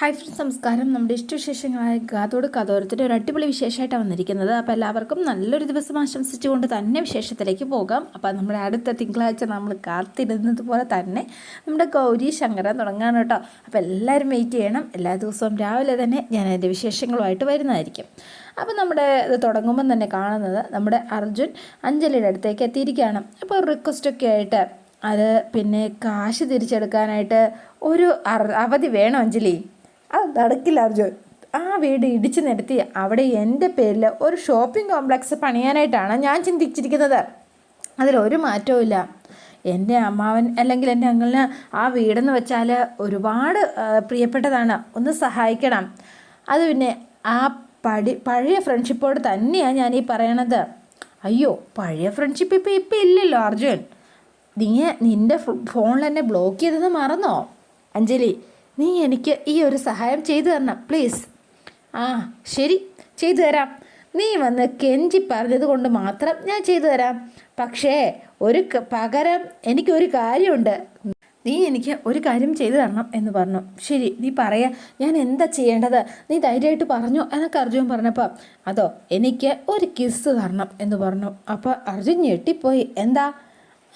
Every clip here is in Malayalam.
ഹായ് ഫ്രണ്ട്സ് നമസ്കാരം. നമ്മുടെ ഇഷ്ടവിശേഷങ്ങളായ ഗാതോട് കഥോരത്തിന്റെ ഒരു അടിപൊളി വിശേഷമായിട്ടാണ് വന്നിരിക്കുന്നത്. അപ്പോൾ എല്ലാവർക്കും നല്ലൊരു ദിവസം ആശംസിച്ചുകൊണ്ട് തന്നെ വിശേഷത്തിലേക്ക് പോകാം. അപ്പോൾ നമ്മുടെ അടുത്ത തിങ്കളാഴ്ച നമ്മൾ കാത്തിരുന്നത് പോലെ തന്നെ നമ്മുടെ ഗൗരി ശങ്കരൻ തുടങ്ങാണ് കേട്ടോ. അപ്പോൾ എല്ലാവരും വെയിറ്റ് ചെയ്യണം. എല്ലാ ദിവസവും രാവിലെ തന്നെ ഞാൻ അതിന്റെ വിശേഷങ്ങളുമായിട്ട് വരുന്നതായിരിക്കും. അപ്പോൾ നമ്മുടെ ഇത് തുടങ്ങുമ്പം തന്നെ കാണുന്നത് നമ്മുടെ അർജുൻ അഞ്ജലിയുടെ അടുത്തേക്ക് എത്തിയിരിക്കുകയാണ്. അപ്പോൾ റിക്വസ്റ്റൊക്കെ ആയിട്ട് അത് പിന്നെ കാശ് തിരിച്ചെടുക്കാനായിട്ട് ഒരു അവധി വേണം അഞ്ജലി? നടക്കില്ല അർജുൻ ആ വീട് ഇടിച്ചു നിരത്തി അവിടെ എന്റെ പേരിൽ ഒരു ഷോപ്പിംഗ് കോംപ്ലക്സ് പണിയാനായിട്ടാണ് ഞാൻ ചിന്തിച്ചിരിക്കുന്നത്. അതിലൊരു മാറ്റവും ഇല്ല. എന്റെ അമ്മാവൻ അല്ലെങ്കിൽ എന്റെ അങ്ങളിന് ആ വീടെന്ന് വെച്ചാൽ ഒരുപാട് പ്രിയപ്പെട്ടതാണ്. ഒന്ന് സഹായിക്കണം. അത് പിന്നെ ആ പടി പഴയ ഫ്രണ്ട്ഷിപ്പോട് തന്നെയാണ് ഞാൻ ഈ പറയണത്. അയ്യോ പഴയ ഫ്രണ്ട്ഷിപ്പ് ഇപ്പം ഇപ്പം ഇല്ലല്ലോ അർജുൻ. നീ നിന്റെ ഫോണിൽ എന്നെ ബ്ലോക്ക് ചെയ്തത് മറന്നോ? അഞ്ജലി നീ എനിക്ക് ഈ ഒരു സഹായം ചെയ്തു തരണം പ്ലീസ് ആ ശരി ചെയ്തു തരാം. നീ വന്ന് കെഞ്ചി പറഞ്ഞത് കൊണ്ട് മാത്രം ഞാൻ ചെയ്തു തരാം. പക്ഷേ ഒരു പകരം എനിക്കൊരു കാര്യമുണ്ട്. നീ എനിക്ക് ഒരു കാര്യം ചെയ്തു തരണം എന്ന് പറഞ്ഞു. ശരി നീ പറയാ ഞാൻ എന്താ ചെയ്യേണ്ടത്? നീ ധൈര്യമായിട്ട് പറഞ്ഞു എന്നൊക്കെ അർജുൻ പറഞ്ഞപ്പോൾ അതോ എനിക്ക് ഒരു കിസ് തരണം എന്ന് പറഞ്ഞു. അപ്പോൾ അർജുൻ ഞെട്ടിപ്പോയി. എന്താ?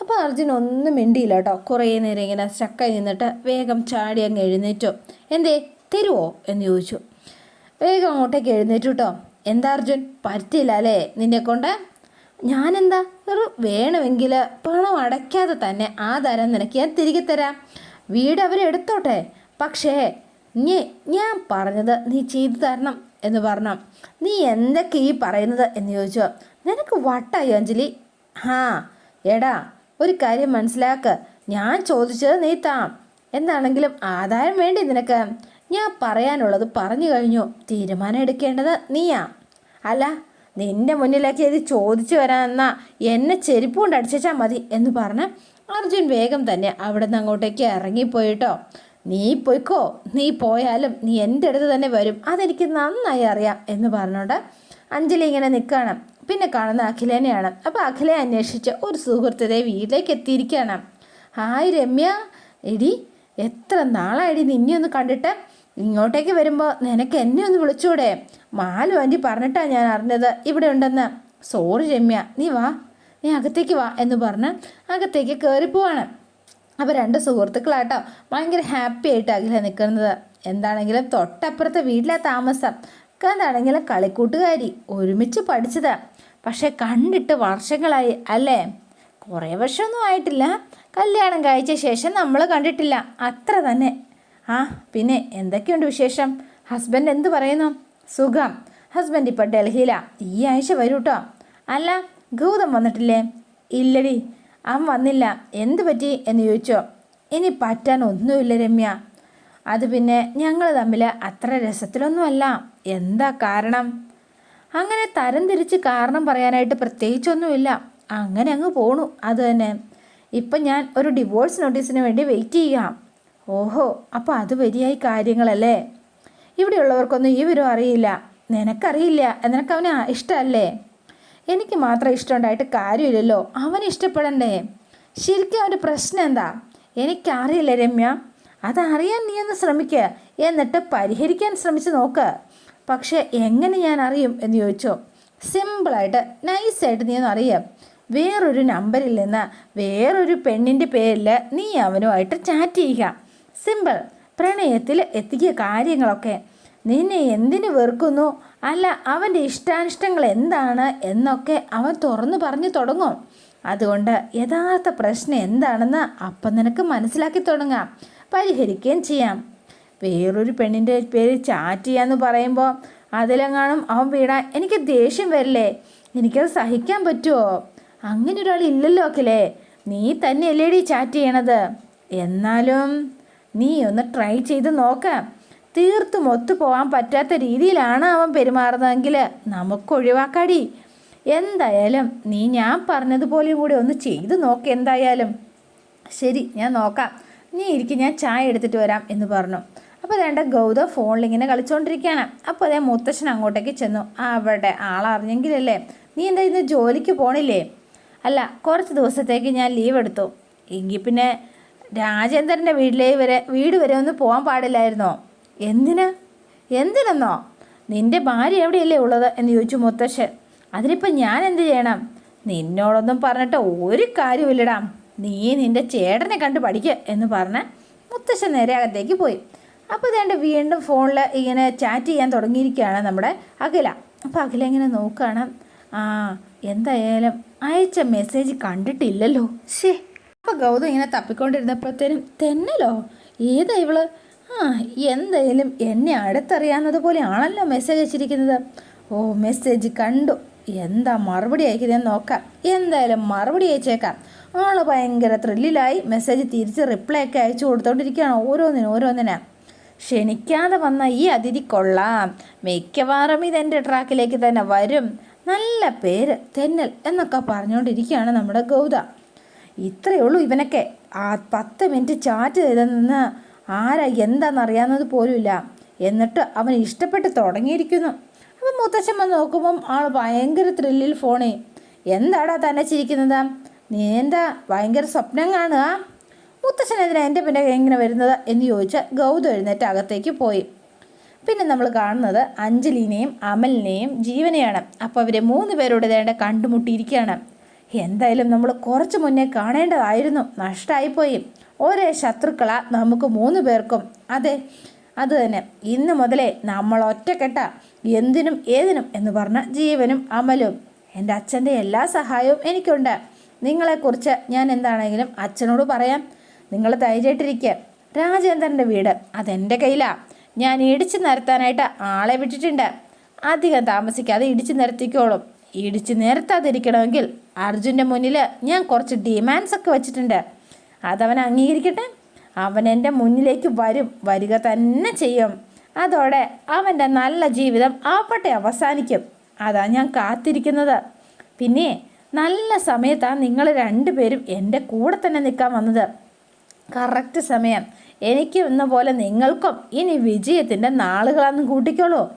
അപ്പോൾ അർജുൻ ഒന്നും മിണ്ടിയില്ല കേട്ടോ കുറേ നേരം ഇങ്ങനെ സ്റ്റക്കായി നിന്നിട്ട് വേഗം ചാടി അങ്ങ് എഴുന്നേറ്റു. എന്തേ തരുവോ? എന്ന് ചോദിച്ചു. വേഗം അങ്ങോട്ടേക്ക് എഴുന്നേറ്റു കേട്ടോ എന്താ അർജുൻ? പറ്റില്ല അല്ലേ? നിന്നെ കൊണ്ട്? ഞാനെന്താ? ഒരു വേണമെങ്കിൽ പണം അടയ്ക്കാതെ തന്നെ ആ തരം നിനക്ക് ഞാൻ തിരികെ തരാം. വീട് അവരെടുത്തോട്ടെ പക്ഷേ നീ ഞാൻ പറഞ്ഞത് നീ ചെയ്തു തരണം എന്ന് പറഞ്ഞു. നീ എന്തൊക്കെ ഈ പറയുന്നത്? എന്ന് ചോദിച്ചു. നിനക്ക് വട്ടായി അഞ്ജലി? ഹാ എടാ ഒരു കാര്യം മനസ്സിലാക്ക്. ഞാൻ ചോദിച്ചത് നീ താം. എന്താണെങ്കിലും ആദായം വേണ്ടി നിനക്ക്? ഞാൻ പറയാനുള്ളത് പറഞ്ഞു കഴിഞ്ഞു. തീരുമാനം എടുക്കേണ്ടത് നീയാ. അല്ല നിന്റെ മുന്നിലേക്ക് ഇത് ചോദിച്ചു വരാമെന്നാ എന്നെ ചെരുപ്പ് കൊണ്ട് അടിച്ചാൽ മതി എന്ന് പറഞ്ഞ് അർജുൻ വേഗം തന്നെ അവിടെ നിന്ന് അങ്ങോട്ടേക്ക് ഇറങ്ങിപ്പോയിട്ടോ. നീ പോയിക്കോ. നീ പോയാലും നീ എന്റെ അടുത്ത് തന്നെ വരും. അതെനിക്ക് നന്നായി അറിയാം എന്ന് പറഞ്ഞോണ്ട് അഞ്ജലി ഇങ്ങനെ നിൽക്കുകയാണ്. പിന്നെ കാണുന്ന അഖിലേനെയാണ്. അപ്പോൾ അഖിലെ അന്വേഷിച്ച് ഒരു സുഹൃത്തിനെ വീട്ടിലേക്ക് എത്തിയിരിക്കുകയാണ് ഹായ് രമ്യ. എടി എത്ര നാളായിടി നിന്നെ ഒന്ന് കണ്ടിട്ട്? ഇങ്ങോട്ടേക്ക് വരുമ്പോൾ നിനക്ക് എന്നെ ഒന്ന് വിളിച്ചൂടെ? മാലു ആന്റി പറഞ്ഞിട്ടാണ് ഞാൻ അറിഞ്ഞത് ഇവിടെ ഉണ്ടെന്ന്. സോറി രമ്യ നീ വാ. നീ അകത്തേക്ക് വാ എന്ന് പറഞ്ഞ് അകത്തേക്ക് കയറിപ്പോവാണ് അപ്പോൾ രണ്ട് സുഹൃത്തുക്കളാട്ടോ ഭയങ്കര ഹാപ്പി ആയിട്ട് അഖില നിൽക്കുന്നത്. എന്താണെങ്കിലും തൊട്ടപ്പുറത്തെ വീട്ടിലെ താമസം. എന്താണെങ്കിലും കളിക്കൂട്ടുകാരി ഒരുമിച്ച് പഠിച്ചത്. പക്ഷെ കണ്ടിട്ട് വർഷങ്ങളായി അല്ലേ? കുറേ വർഷമൊന്നും ആയിട്ടില്ല. കല്യാണം കഴിച്ച ശേഷം നമ്മൾ കണ്ടിട്ടില്ല. അത്ര തന്നെ. ആ പിന്നെ എന്തൊക്കെയുണ്ട് വിശേഷം? ഹസ്ബൻഡ് എന്ത് പറയുന്നു? സുഖം. ഹസ്ബൻഡ് ഇപ്പം ഡൽഹിയിലാണ് ഈ ആഴ്ച വരൂ കേട്ടോ അല്ല ഗൗതം വന്നിട്ടില്ലേ? ഇല്ലടി അവൻ വന്നില്ല. എന്ത് പറ്റി എന്ന് ചോദിച്ചോ? ഇനി പറ്റാൻ ഒന്നുമില്ല രമ്യ. അത് പിന്നെ ഞങ്ങൾ തമ്മിൽ അത്ര രസത്തിലൊന്നുമല്ല. എന്താ കാരണം? അങ്ങനെ തരം തിരിച്ച് കാരണം പറയാനായിട്ട് പ്രത്യേകിച്ചൊന്നുമില്ല. അങ്ങനെ അങ്ങ് പോണു. അത് തന്നെ. ഇപ്പം ഞാൻ ഒരു ഡിവോഴ്സ് നോട്ടീസിന് വേണ്ടി വെയിറ്റ് ചെയ്യാം. ഓഹോ അപ്പോൾ അത് വരിയായി കാര്യങ്ങളല്ലേ? ഇവിടെയുള്ളവർക്കൊന്നും ഈ വിവരം അറിയില്ല. നിനക്കറിയില്ല. നിനക്ക് അവന് ഇഷ്ടമല്ലേ? എനിക്ക് മാത്രം ഇഷ്ടമുണ്ടായിട്ട് കാര്യമില്ലല്ലോ. അവന് ഇഷ്ടപ്പെടണ്ടേ? ശരിക്കും അവന്റെ പ്രശ്നം എന്താ? എനിക്കറിയില്ല രമ്യ. അതറിയാൻ നീ ഒന്ന് ശ്രമിക്കുക എന്നിട്ട് പരിഹരിക്കാൻ ശ്രമിച്ച് നോക്ക്. പക്ഷെ എങ്ങനെ ഞാൻ അറിയും എന്ന് ചോദിച്ചോ? സിമ്പിളായിട്ട് നൈസായിട്ട് നീ ഒന്ന് അറിയാം. വേറൊരു നമ്പറിൽ നിന്ന് വേറൊരു പെണ്ണിന്റെ പേരിൽ നീ അവനുമായിട്ട് ചാറ്റ് ചെയ്യുക. സിമ്പിൾ. പ്രണയത്തിൽ എത്തിക്കിയ കാര്യങ്ങളൊക്കെ. നിന്നെ എന്തിനു വെറുക്കുന്നു? അല്ല അവന്റെ ഇഷ്ടാനിഷ്ടങ്ങൾ എന്താണ് എന്നൊക്കെ അവൻ തുറന്നു പറഞ്ഞു തുടങ്ങും. അതുകൊണ്ട് യഥാർത്ഥ പ്രശ്നം എന്താണെന്ന് അപ്പം നിനക്ക് മനസ്സിലാക്കി തുടങ്ങാം. പരിഹരിക്കുകയും ചെയ്യാം. വേറൊരു പെണ്ണിന്റെ പേര് ചാറ്റ് ചെയ്യാന്ന് പറയുമ്പോൾ അതിലെങ്ങാനും അവൻ വീടാൻ എനിക്ക് ദേഷ്യം വരില്ലേ? എനിക്കത് സഹിക്കാൻ പറ്റുമോ അങ്ങനെ ഒരാൾ ഇല്ലല്ലോ അഖിലേ. നീ തന്നെ അല്ലേടി ചാറ്റ് ചെയ്യണത്. എന്നാലും നീ ഒന്ന് ട്രൈ ചെയ്ത് നോക്ക. തീർത്തും ഒത്തുപോകാൻ പറ്റാത്ത രീതിയിലാണ് അവൻ പെരുമാറുന്നതെങ്കിൽ നമുക്ക് ഒഴിവാക്കാടി. എന്തായാലും നീ ഞാൻ പറഞ്ഞതുപോലെ കൂടി ഒന്ന് ചെയ്ത് നോക്ക് എന്തായാലും. ശരി ഞാൻ നോക്കാം. നീ ഇരിക്കും ഞാൻ ചായ എടുത്തിട്ട് വരാം എന്ന് പറഞ്ഞു. അപ്പോൾ അതേണ്ട ഗൗതം ഫോണിൽ ഇങ്ങനെ കളിച്ചുകൊണ്ടിരിക്കുകയാണ് അപ്പോൾ അതേ മുത്തശ്ശൻ അങ്ങോട്ടേക്ക് ചെന്നു. അവിടെ ആളറിഞ്ഞെങ്കിലല്ലേ? നീ എന്താ ഇന്ന് ജോലിക്ക് പോണില്ലേ? അല്ല കുറച്ച് ദിവസത്തേക്ക് ഞാൻ ലീവ് എടുത്തു. എങ്കിൽ പിന്നെ രാജേന്ദ്രന്റെ വീട്ടിലേ വരെ വീട് വരെ ഒന്ന് പോകാൻ പാടില്ലായിരുന്നോ? എന്തിന്? എന്തിനെന്നോ? നിന്റെ ഭാര്യ എവിടെയല്ലേ ഉള്ളത്? എന്ന് ചോദിച്ചു മുത്തശ്ശൻ. അതിനിപ്പം ഞാൻ എന്ത് ചെയ്യണം? നിന്നോടൊന്നും പറഞ്ഞിട്ട് ഒരു കാര്യമില്ലടാ നീ നിന്റെ ചേട്ടനെ കണ്ട് പഠിക്കുക എന്ന് പറഞ്ഞ് മുത്തശ്ശൻ നേരെ അകത്തേക്ക് പോയി. അപ്പോൾ ഇതേണ്ട വീണ്ടും ഫോണിൽ ഇങ്ങനെ ചാറ്റ് ചെയ്യാൻ തുടങ്ങിയിരിക്കുകയാണ് നമ്മുടെ അഖില. അപ്പോൾ അഖില ഇങ്ങനെ നോക്കുകയാണ് ആ എന്തായാലും അയച്ച മെസ്സേജ് കണ്ടിട്ടില്ലല്ലോ. ശേ അപ്പോൾ ഗൗതം ഇങ്ങനെ തപ്പിക്കൊണ്ടിരുന്നപ്പോഴത്തേനും തന്നെല്ലോ ഏതാ ഇവൾ? ആ എന്തായാലും എന്നെ അടുത്തറിയാവുന്നത് പോലെയാണല്ലോ മെസ്സേജ് അയച്ചിരിക്കുന്നത്. ഓ മെസ്സേജ് കണ്ടു. എന്താ മറുപടി അയക്കുന്നതെന്ന് നോക്കാം. എന്തായാലും മറുപടി അയച്ചേക്കാം. ആൾ ഭയങ്കര ത്രില്ലിലായി മെസ്സേജ് തിരിച്ച് റിപ്ലൈ ഒക്കെ അയച്ചു കൊടുത്തോണ്ടിരിക്കുകയാണ് ഓരോന്നിനും ഓരോന്നിനാ. ക്ഷണിക്കാതെ വന്ന ഈ അതിഥി കൊള്ളാം. മിക്കവാറും ഇതെന്റെ ട്രാക്കിലേക്ക് തന്നെ വരും. നല്ല പേര് തെന്നൽ എന്നൊക്കെ പറഞ്ഞുകൊണ്ടിരിക്കുകയാണ് നമ്മുടെ ഗൗത. ഇത്രയേ ഉള്ളൂ ഇവനൊക്കെ. ആ പത്ത് മിനിറ്റ് ചാറ്റ് ചെയ്തെന്ന് ആരാ എന്താണെന്നറിയാവുന്നത് പോലുമില്ല. എന്നിട്ട് അവൻ ഇഷ്ടപ്പെട്ട് തുടങ്ങിയിരിക്കുന്നു. അപ്പം മുത്തച്ഛൻ വന്ന് നോക്കുമ്പം ആൾ ഭയങ്കര ത്രില്ലിൽ ഫോണേ എന്താടാ തന്നെ ചിരിക്കുന്നത്? നീ എന്താ ഭയങ്കര സ്വപ്നം കാണുക? മുത്തച്ഛനെതിരെ എന്റെ പിന്നെ എങ്ങനെ വരുന്നത് എന്ന് ചോദിച്ച് ഗൗതം എഴുന്നേറ്റ് അകത്തേക്ക് പോയി. പിന്നെ നമ്മൾ കാണുന്നത് അഞ്ജലിനെയും അമലിനെയും ജീവനെയാണ്. അപ്പോൾ അവരെ മൂന്ന് പേരോട് വേണ്ട കണ്ടുമുട്ടിയിരിക്കുകയാണ് എന്തായാലും നമ്മൾ കുറച്ച് മുന്നേ കാണേണ്ടതായിരുന്നു. നഷ്ടമായിപ്പോയി ഒരേ ശത്രുക്കള നമുക്ക് മൂന്ന് പേർക്കും. അതെ അത് തന്നെ. ഇന്ന് മുതലേ നമ്മൾ ഒറ്റക്കെട്ട. എന്തിനും ഏതിനും എന്ന് പറഞ്ഞ ജീവനും അമലും. എന്റെ അച്ഛന്റെ എല്ലാ സഹായവും എനിക്കുണ്ട്. നിങ്ങളെക്കുറിച്ച് ഞാൻ എന്താണെങ്കിലും അച്ഛനോട് പറയാം. നിങ്ങൾ ധൈര്യമായിട്ടിരിക്കുക രാജേന്ദ്രന്റെ വീട് അതെന്റെ കയ്യിലാണ് ഞാൻ ഇടിച്ചു നിരത്താനായിട്ട് ആളെ വിട്ടിട്ടുണ്ട്. അധികം താമസിക്കാതെ ഇടിച്ചു നിരത്തിക്കോളും. ഇടിച്ചു നിരത്താതിരിക്കണമെങ്കിൽ അർജുന്റെ മുന്നിൽ ഞാൻ കുറച്ച് ഡിമാൻഡ്സ് ഒക്കെ വെച്ചിട്ടുണ്ട്. അതവൻ അംഗീകരിക്കട്ടെ? അവൻ എന്റെ മുന്നിലേക്ക് വരും വരിക തന്നെ ചെയ്യും. അതോടെ അവന്റെ നല്ല ജീവിതം ആവട്ടെ അവസാനിക്കും. അതാ ഞാൻ കാത്തിരിക്കുന്നത്. പിന്നെ നല്ല സമയത്താണ് നിങ്ങൾ രണ്ടുപേരും എന്റെ കൂടെ തന്നെ നിൽക്കാൻ വന്നത്. കറക്റ്റ് സമയം. എനിക്ക് എന്ന പോലെ നിങ്ങൾക്കും ഇനി വിജയത്തിന്റെ നാളുകളാണെന്ന് കൂട്ടിക്കോളൂ.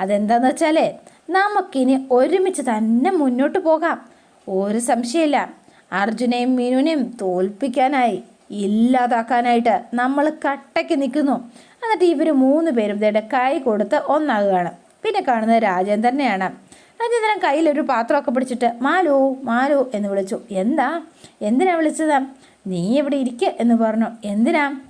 അതെന്താന്ന് വെച്ചാലേ നമുക്കിനി ഒരുമിച്ച് തന്നെ മുന്നോട്ട് പോകാം. ഒരു സംശയമില്ല. അർജുനെയും മീനുവിനെയും തോൽപ്പിക്കാനായി ഇല്ലാതാക്കാനായിട്ട് നമ്മൾ കട്ടയ്ക്ക് നിൽക്കുന്നു. എന്നിട്ട് ഇവർ മൂന്ന് പേരും ഇതേടെ കൈ കൊടുത്ത് ഒന്നാകുകയാണ്. പിന്നെ കാണുന്നത് രാജേന്ദ്രനെയാണ് രാജേന്ദ്രൻ കയ്യിലൊരു പാത്രമൊക്കെ പിടിച്ചിട്ട് മാലു മാലു എന്ന് വിളിച്ചു. എന്താ? എന്തിനാ വിളിച്ചത്? നീ എവിടെ ഇരിക്കുക എന്ന് പറഞ്ഞു. എന്തിനാ?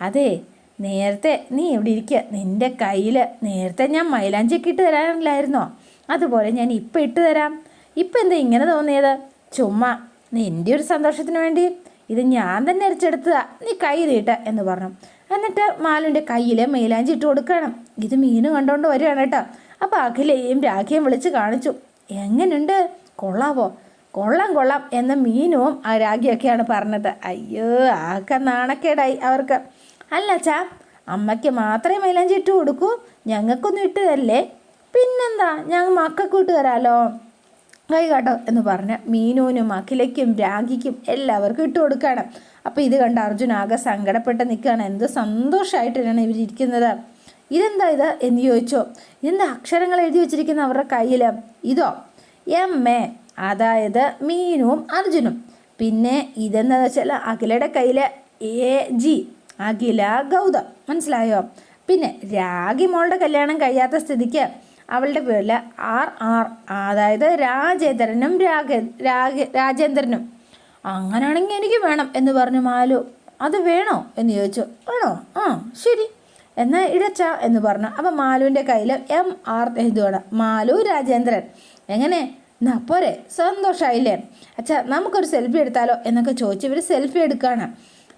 അതെ നേരത്തെ നീ എവിടെ ഇരിക്കുക നിന്റെ കയ്യിൽ നേരത്തെ ഞാൻ മൈലാഞ്ചിയൊക്കെ ഇട്ട് തരാനില്ലായിരുന്നോ അതുപോലെ ഞാൻ ഇപ്പം ഇട്ട് തരാം. ഇപ്പം എന്താ ഇങ്ങനെ തോന്നിയത്? ചുമ്മാ നിന്റെ ഒരു സന്തോഷത്തിന് വേണ്ടി ഇത് ഞാൻ തന്നെ അരച്ചെടുത്തതാ. നീ കൈ നീട്ട എന്ന് പറഞ്ഞു. എന്നിട്ട് മാലുവിന്റെ കയ്യിൽ മൈലാഞ്ചി ഇട്ട് കൊടുക്കണം. ഇത് മീന് കണ്ടുകൊണ്ട് വരികയാണ് കേട്ടോ. അപ്പോൾ അഖിലയും രാഖിയും വിളിച്ച് കാണിച്ചു. എങ്ങനെയുണ്ട് കൊള്ളാവോ? കൊള്ളാം കൊള്ളാം എന്ന മീനുവും ആ രാഗിയൊക്കെയാണ് പറഞ്ഞത്. അയ്യോ ആക്കെ നാണക്കേടായി അവർക്ക്. അല്ല ചാ അമ്മയ്ക്ക് മാത്രമേ മൈലാഞ്ചി ഇട്ട് കൊടുക്കൂ. ഞങ്ങൾക്കൊന്നും ഇട്ടതല്ലേ? പിന്നെന്താ? ഞങ്ങൾ മക്കൾക്ക് ഇട്ട് തരാമല്ലോ കൈ കാട്ടോ എന്ന് പറഞ്ഞ് മീനുവിനും അഖിലയ്ക്കും രാഗിക്കും എല്ലാവർക്കും ഇട്ട് കൊടുക്കണം അപ്പോൾ ഇത് കണ്ട അർജുൻ ആകെ സങ്കടപ്പെട്ട് നിൽക്കുകയാണ്. എന്ത് സന്തോഷമായിട്ടാണ് ഇവരിയ്ക്കുന്നത് ഇതെന്താ ഇത് എന്ന് ചോദിച്ചോ. ഇതെന്താ അക്ഷരങ്ങൾ എഴുതി വെച്ചിരിക്കുന്ന അവരുടെ കയ്യിൽ ഇതോ എം എ അതായത് മീനുവും അർജുനും. പിന്നെ ഇതെന്ന് വെച്ചാൽ അഖിലയുടെ കയ്യിൽ എ ജി അഖില ഗൗതം. മനസ്സിലായോ? പിന്നെ രാഗി മോളുടെ കല്യാണം കഴിയാത്ത സ്ഥിതിക്ക് അവളുടെ പേരിൽ ആർ ആർ അതായത് രാജേന്ദ്രനും രാഗ രാഗ രാജേന്ദ്രനും. അങ്ങനെയാണെങ്കിൽ എനിക്ക് വേണം എന്ന് പറഞ്ഞു മാലു. അത് വേണോ എന്ന് ചോദിച്ചു. വേണോ? ആ ശരി. എന്നാൽ ഇടച്ച എന്ന് പറഞ്ഞു. അപ്പം മാലുവിന്റെ കയ്യിൽ എം ആർ എഴുതുകയാണ് മാലു രാജേന്ദ്രൻ. എങ്ങനെ? എന്നാ പോരെ. സന്തോഷമായില്ലേ അച്ഛാ നമുക്കൊരു സെൽഫി എടുത്താലോ എന്നൊക്കെ ചോദിച്ച് ഇവർ സെൽഫി എടുക്കുകയാണ്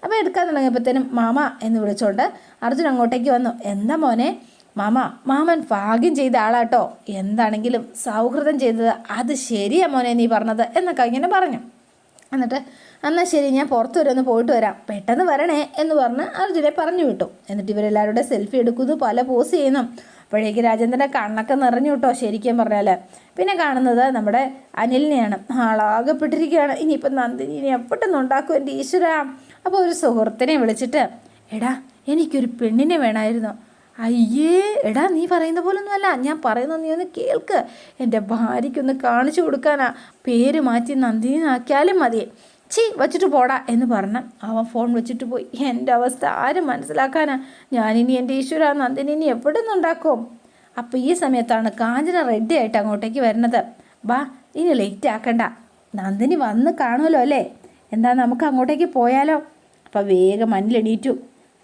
അപ്പോൾ എടുക്കാൻ തുടങ്ങിയപ്പോഴത്തേനും മാമ എന്ന് വിളിച്ചുകൊണ്ട് അർജുൻ അങ്ങോട്ടേക്ക് വന്നു. എന്താ മോനെ? മാമ മാമൻ ഭാഗ്യം ചെയ്ത ആളാട്ടോ. എന്താണെങ്കിലും സൗഹൃദം ചെയ്തത് അത് ശരിയാ മോനെ നീ പറഞ്ഞത് എന്നൊക്കെ ഇങ്ങനെ പറഞ്ഞു. എന്നിട്ട് എന്നാൽ ശരി ഞാൻ പുറത്ത് വരെ ഒന്ന് പോയിട്ട് വരാം. പെട്ടെന്ന് വരണേ എന്ന് പറഞ്ഞ് അർജുനെ പറഞ്ഞു വിട്ടു. എന്നിട്ട് ഇവരെല്ലാവരുടെ സെൽഫി എടുക്കുന്നു പല പോസ് ചെയ്യുന്നു. അപ്പോഴേക്ക് രാജേന്ദ്രന്റെ കണ്ണൊക്കെ നിറഞ്ഞു കിട്ടോ ശരിക്കും പറഞ്ഞാൽ പിന്നെ കാണുന്നത് നമ്മുടെ അനിലിനെയാണ്. ആളാകപ്പെട്ടിരിക്കുകയാണ്. ഇനിയിപ്പം നന്ദിനി ഇനി എപ്പോഴൊന്നും ഉണ്ടാക്കും എന്റെ ഈശ്വര? അപ്പോൾ ഒരു സുഹൃത്തിനെ വിളിച്ചിട്ട് എടാ എനിക്കൊരു പെണ്ണിനെ വേണമായിരുന്നു. അയ്യേ എടാ നീ പറയുന്ന പോലൊന്നുമല്ല. ഞാൻ പറയുന്ന നീ ഒന്ന് കേൾക്ക്. എന്റെ ഭാര്യയ്ക്കൊന്ന് കാണിച്ചു കൊടുക്കാനാ. പേര് മാറ്റി നന്ദിനാക്കിയാലും മതി. ചീ വച്ചിട്ട് പോടാ എന്ന് പറഞ്ഞ് അവൻ ഫോൺ വെച്ചിട്ട് പോയി. എന്റെ അവസ്ഥ ആരും മനസ്സിലാക്കാനാ. ഞാനിനി എന്റെ ഈശ്വര നന്ദിനി ഇനി എവിടെ നിന്നുണ്ടാക്കും അപ്പോൾ ഈ സമയത്താണ് കാഞ്ചന റെഡി ആയിട്ട് അങ്ങോട്ടേക്ക് വരുന്നത്. ബാ ഇനി ലേറ്റ് ആക്കണ്ട. നന്ദിനി വന്ന് കാണുമല്ലോ അല്ലേ? എന്താ നമുക്ക് അങ്ങോട്ടേക്ക് പോയാലോ? അപ്പം വേഗം മണ്ണിലെണീറ്റു.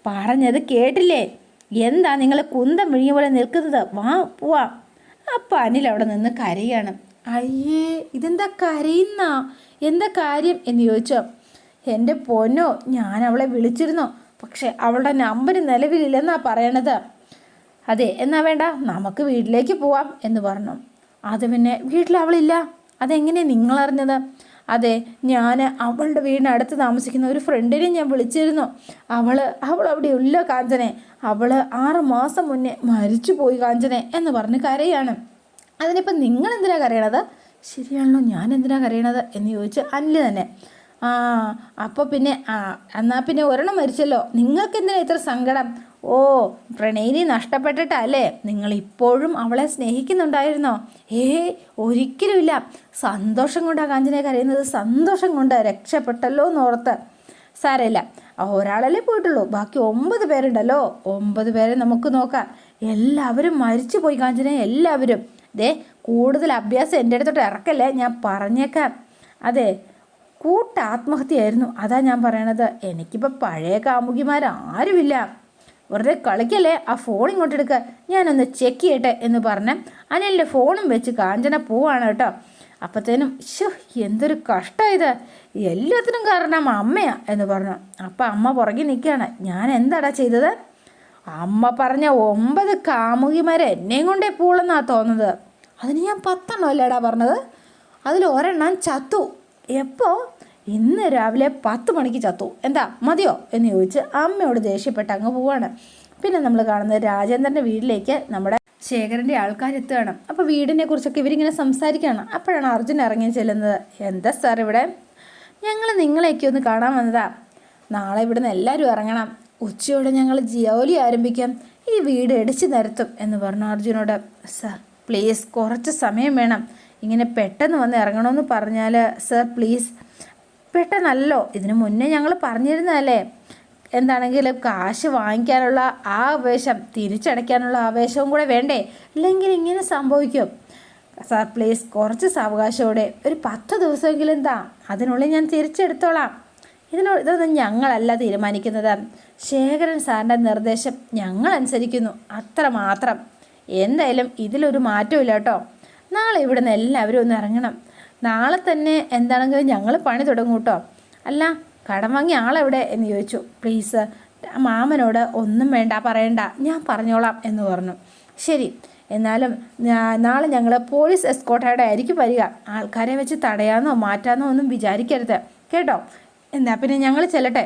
പറഞ്ഞത് കേട്ടില്ലേ? എന്താ നിങ്ങൾ കുന്തം വിഴിഞ്ഞ പോലെ നിൽക്കുന്നത്? വാ പോവാം. അപ്പം അനിൽ അവിടെ നിന്ന് കരയാണ്. അയ്യേ ഇതെന്താ കരയുന്ന? എന്താ കാര്യം? എന്ന് ചോദിച്ചോ. എന്റെ പൊന്നോ ഞാൻ അവളെ വിളിച്ചിരുന്നു. പക്ഷെ അവളുടെ നമ്പർ നിലവിലില്ലെന്നാ പറയണത്. അതെ എന്നാ വേണ്ട നമുക്ക് വീട്ടിലേക്ക് പോവാം എന്ന് പറഞ്ഞു. അത് പിന്നെ വീട്ടിൽ അവളില്ല. അതെങ്ങനെ നിങ്ങളറിഞ്ഞത്? അതെ ഞാൻ അവളുടെ വീടിനടുത്ത് താമസിക്കുന്ന ഒരു ഫ്രണ്ടിനെ ഞാൻ വിളിച്ചിരുന്നു. അവൾ അവൾ അവിടെ ഇല്ല കാഞ്ചനെ. അവൾ ആറ് മാസം മുന്നേ മരിച്ചു പോയി കാഞ്ചനെ എന്ന് പറഞ്ഞ് കരയാണ്. അതിനിപ്പം നിങ്ങൾ എന്തിനാണ് കരയണത്? ശരിയാണല്ലോ ഞാൻ എന്തിനാണ് കരയണത് എന്ന് ചോദിച്ച് അനിൽ തന്നെ. ആ അപ്പോൾ പിന്നെ ആ എന്നാൽ പിന്നെ ഒരെണ്ണം മരിച്ചല്ലോ. നിങ്ങൾക്ക് എന്തിനാ ഇത്ര സങ്കടം? ഓ പ്രണയിനി നഷ്ടപ്പെട്ടിട്ടല്ലേ? നിങ്ങൾ ഇപ്പോഴും അവളെ സ്നേഹിക്കുന്നുണ്ടായിരുന്നോ? ഏ ഒരിക്കലുമില്ല. സന്തോഷം കൊണ്ടാണ് കാഞ്ചനെ കരയുന്നത്. സന്തോഷം കൊണ്ട് രക്ഷപ്പെട്ടല്ലോ എന്നോർത്ത്. സാരമില്ല. ഒരാളല്ലേ പോയിട്ടുള്ളൂ. ബാക്കി ഒമ്പത് പേരുണ്ടല്ലോ. ഒമ്പത് പേരെ നമുക്ക് നോക്കാം. എല്ലാവരും മരിച്ചു പോയി കാഞ്ചനെ എല്ലാവരും. ദേ കൂടുതൽ അഭ്യാസം എന്റെ അടുത്തോട്ട് ഇറക്കല്ലേ ഞാൻ പറഞ്ഞേക്കാം. അതെ കൂട്ട ആത്മഹത്യയായിരുന്നു അതാ ഞാൻ പറയണത്. എനിക്കിപ്പോൾ പഴയ കാമുകിമാരാരുമില്ല വെറുതെ കളിക്കല്ലേ? ആ ഫോൺ ഇങ്ങോട്ട് എടുക്കുക ഞാനൊന്ന് ചെക്ക് ചെയ്യട്ടെ എന്ന് പറഞ്ഞ് അനിലിന്റെ ഫോണും വെച്ച് കാഞ്ചന പോവാണ് കേട്ടോ. അപ്പത്തേനും ഷോ എന്തൊരു കഷ്ടം ഇത്. എല്ലാത്തിനും കാരണം അമ്മയാ എന്ന് പറഞ്ഞു. അപ്പം അമ്മ പുറകെ നിൽക്കുകയാണ് ഞാൻ എന്താടാ ചെയ്തത്? അമ്മ പറഞ്ഞ ഒമ്പത് കാമുകിമാരെ എന്നെയും കൊണ്ടേ പൂളെന്നാ തോന്നുന്നത്. അതിന് ഞാൻ പത്തെണ്ണം അല്ലേടാ പറഞ്ഞത്? അതിൽ ഒരെണ്ണം ചത്തു. എപ്പോൾ ഇന്ന് രാവിലെ പത്ത് മണിക്ക് ചത്തു. എന്താ മതിയോ? എന്ന് ചോദിച്ച് അമ്മയോട് ദേഷ്യപ്പെട്ട് അങ്ങ് പോവാണ്. പിന്നെ നമ്മൾ കാണുന്നത് രാജേന്ദ്രന്റെ വീട്ടിലേക്ക് നമ്മുടെ ശേഖരന്റെ ആൾക്കാർ എത്തുകയാണ്. അപ്പോൾ വീടിനെ കുറിച്ചൊക്കെ ഇവരിങ്ങനെ സംസാരിക്കുകയാണ്. അപ്പോഴാണ് അർജുൻ ഇറങ്ങി ചെല്ലുന്നത്. എന്താ സാർ ഇവിടെ? ഞങ്ങൾ നിങ്ങളെയൊക്കെ ഒന്ന് കാണാൻ വന്നതാ. നാളെ ഇവിടുന്ന് എല്ലാവരും ഇറങ്ങണം. ഉച്ചയോടെ ഞങ്ങൾ ജോലി ആരംഭിക്കാം. ഈ വീട് ഇടിച്ചു നിരത്തും എന്ന് പറഞ്ഞു അർജുനോട്. സർ പ്ലീസ് കുറച്ച് സമയം വേണം. ഇങ്ങനെ പെട്ടെന്ന് വന്ന് ഇറങ്ങണമെന്ന് പറഞ്ഞാൽ സർ പ്ലീസ് പെട്ടെന്നല്ലോ. ഇതിനു മുന്നേ ഞങ്ങൾ പറഞ്ഞിരുന്നതല്ലേ? എന്താണെങ്കിലും കാശ് വാങ്ങിക്കാനുള്ള ആ ആവേശം തിരിച്ചടയ്ക്കാനുള്ള ആവേശവും കൂടെ വേണ്ടേ? ഇല്ലെങ്കിൽ ഇങ്ങനെ സംഭവിക്കും. സാർ പ്ലീസ് കുറച്ച് സാവകാശത്തോടെ ഒരു പത്ത് ദിവസമെങ്കിലും എന്താ അതിനുള്ളിൽ ഞാൻ തിരിച്ചെടുത്തോളാം. ഇതിനോട് ഇതൊന്നും ഞങ്ങളല്ല തീരുമാനിക്കുന്നത്. ശേഖരൻ സാറിന്റെ നിർദ്ദേശം ഞങ്ങൾ അനുസരിക്കുന്നു അത്ര മാത്രം. എന്തായാലും ഇതിലൊരു മാറ്റമില്ല കേട്ടോ. നാളെ ഇവിടുന്ന് എല്ലാവരും ഒന്ന് ഇറങ്ങണം. നാളെ തന്നെ എന്താണെങ്കിലും ഞങ്ങൾ പണി തുടങ്ങും കേട്ടോ. അല്ല കടം വാങ്ങിയ ആളെവിടെ എന്ന് ചോദിച്ചു. പ്ലീസ് മാമനോട് ഒന്നും വേണ്ട പറയണ്ട. ഞാൻ പറഞ്ഞോളാം എന്ന് പറഞ്ഞു. ശരി എന്നാലും നാളെ ഞങ്ങൾ പോലീസ് എസ്കോട്ടയുടെ ആയിരിക്കും വരിക. ആൾക്കാരെ വെച്ച് തടയാമെന്നോ മാറ്റാമെന്നോ ഒന്നും വിചാരിക്കരുത്. കേട്ടോ? എന്നാ പിന്നെ ഞങ്ങൾ ചെല്ലട്ടെ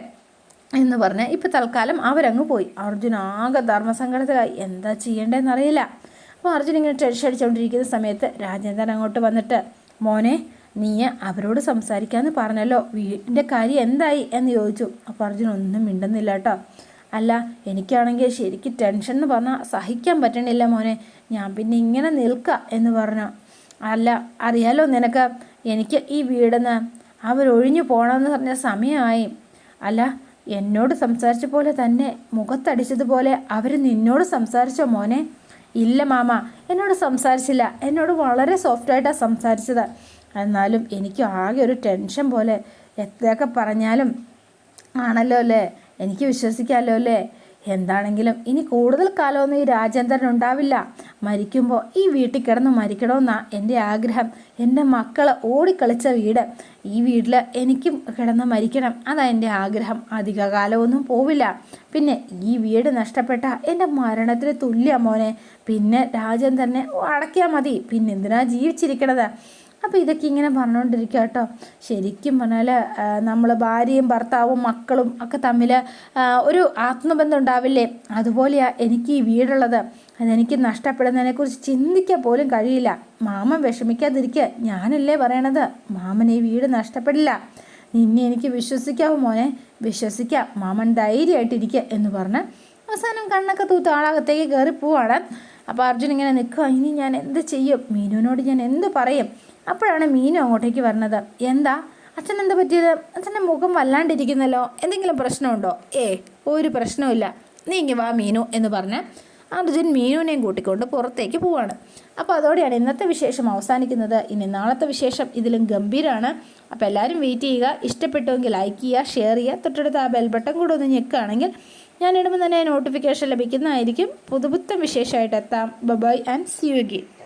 എന്ന് പറഞ്ഞ് ഇപ്പം തൽക്കാലം അവരങ്ങ് പോയി. അർജുൻ ആകെ ധർമ്മസങ്കടത്തിലായി. എന്താ ചെയ്യേണ്ടതെന്നറിയില്ല അപ്പോൾ അർജുൻ ഇങ്ങനെ ടെൻഷൻ അടിച്ചുകൊണ്ടിരിക്കുന്ന സമയത്ത് രാജേന്ദ്രൻ അങ്ങോട്ട് വന്നിട്ട് മോനെ നീ അവരോട് സംസാരിക്കാമെന്ന് പറഞ്ഞല്ലോ. വീടിന്റെ കാര്യം എന്തായി? എന്ന് ചോദിച്ചു. അപ്പോൾ അർജുൻ ഒന്നും മിണ്ടുന്നില്ല കേട്ടോ. അല്ല എനിക്കാണെങ്കിൽ ശരിക്ക് ടെൻഷൻ എന്ന് പറഞ്ഞാൽ സഹിക്കാൻ പറ്റണില്ല മോനെ. ഞാൻ പിന്നെ ഇങ്ങനെ നിൽക്കുക എന്ന് പറഞ്ഞു. അല്ല അറിയാലോ നിനക്ക്. എനിക്ക് ഈ വീടെന്ന് അവരൊഴിഞ്ഞു പോകണമെന്ന് പറഞ്ഞ സമയമായി. അല്ല എന്നോട് സംസാരിച്ച പോലെ തന്നെ മുഖത്തടിച്ചതുപോലെ അവർ നിന്നോട് സംസാരിച്ചോ മോനെ? ഇല്ല മാമ എന്നോട് സംസാരിച്ചില്ല. എന്നോട് വളരെ സോഫ്റ്റായിട്ടാണ് സംസാരിച്ചത്. എന്നാലും എനിക്ക് ആകെ ഒരു ടെൻഷൻ പോലെ എത്രയൊക്കെ പറഞ്ഞാലും ആണല്ലോ അല്ലേ? എനിക്ക് വിശ്വസിക്കാമല്ലോ അല്ലേ? എന്താണെങ്കിലും ഇനി കൂടുതൽ കാലമൊന്നും ഈ രാജേന്ദ്രൻ ഉണ്ടാവില്ല. മരിക്കുമ്പോൾ ഈ വീട്ടിൽ കിടന്ന് മരിക്കണമെന്നാണ് എന്റെ ആഗ്രഹം. എന്റെ മക്കൾ ഓടിക്കളിച്ച വീട്. ഈ വീട്ടിൽ എനിക്കും കിടന്ന് മരിക്കണം. അതാ എന്റെ ആഗ്രഹം. അധികകാലമൊന്നും പോവില്ല. പിന്നെ ഈ വീട് നഷ്ടപ്പെട്ട എന്റെ മരണത്തിന് തുല്യ മോനെ. പിന്നെ രാജേന്ദ്രനെ അടക്കിയാൽ മതി. പിന്നെ എന്തിനാ ജീവിച്ചിരിക്കണത്? അപ്പോൾ ഇതൊക്കെ ഇങ്ങനെ പറഞ്ഞുകൊണ്ടിരിക്കുക കേട്ടോ. ശരിക്കും പറഞ്ഞാൽ നമ്മൾ ഭാര്യയും ഭർത്താവും മക്കളും ഒക്കെ തമ്മിൽ ഒരു ആത്മബന്ധം ഉണ്ടാവില്ലേ? അതുപോലെയാണ് എനിക്ക് ഈ വീടുള്ളത്. അതെനിക്ക് നഷ്ടപ്പെടുന്നതിനെക്കുറിച്ച് ചിന്തിക്കാൻ പോലും കഴിയില്ല. മാമൻ വിഷമിക്കാതിരിക്കുക ഞാനല്ലേ പറയണത്? മാമൻ ഈ വീട് നഷ്ടപ്പെടില്ല. നിന്നെ എനിക്ക് വിശ്വസിക്കാവോ മോനെ? വിശ്വസിക്കാം. മാമൻ ധൈര്യമായിട്ടിരിക്കുക എന്ന് പറഞ്ഞ് അവസാനം കണ്ണൊക്കെ തൂത്ത് ആളകത്തേക്ക് കയറി പോവാണ്. അപ്പോൾ അർജുൻ ഇങ്ങനെ നിൽക്കുക ഇനി ഞാൻ എന്ത് ചെയ്യും? മീനുവിനോട് ഞാൻ എന്ത് പറയും? അപ്പോഴാണ് മീനു അങ്ങോട്ടേക്ക് വരുന്നത് എന്താ? അച്ഛൻ എന്താ പറ്റിയത്? അച്ഛന്റെ മുഖം വല്ലാണ്ടിരിക്കുന്നല്ലോ? എന്തെങ്കിലും പ്രശ്നമുണ്ടോ? ഏ ഒരു പ്രശ്നവുമില്ല. നീ ഇങ്ങ് വാ മീനു എന്ന് പറഞ്ഞ് അർജുൻ മീനുവിനെയും കൂട്ടിക്കൊണ്ട് പുറത്തേക്ക് പോവാണ്. അപ്പോൾ അതോടെയാണ് ഇന്നത്തെ വിശേഷം അവസാനിക്കുന്നത്. ഇനി നാളത്തെ വിശേഷം ഇതിലും ഗംഭീരമാണ് അപ്പോൾ എല്ലാവരും വെയിറ്റ് ചെയ്യുക. ഇഷ്ടപ്പെട്ടുവെങ്കിൽ ലൈക്ക് ചെയ്യുക ഷെയർ ചെയ്യുക. തൊട്ടടുത്ത് ആ ബെൽ ബട്ടൺ കൂടെ ഒന്ന് ഞെക്കുകയാണെങ്കിൽ ഞാൻ ഇടുമ്പോൾ തന്നെ നോട്ടിഫിക്കേഷൻ ലഭിക്കുന്നതായിരിക്കും. പുതുപുത്തൻ വിശേഷമായിട്ട് എത്താം. Bye bye and see you again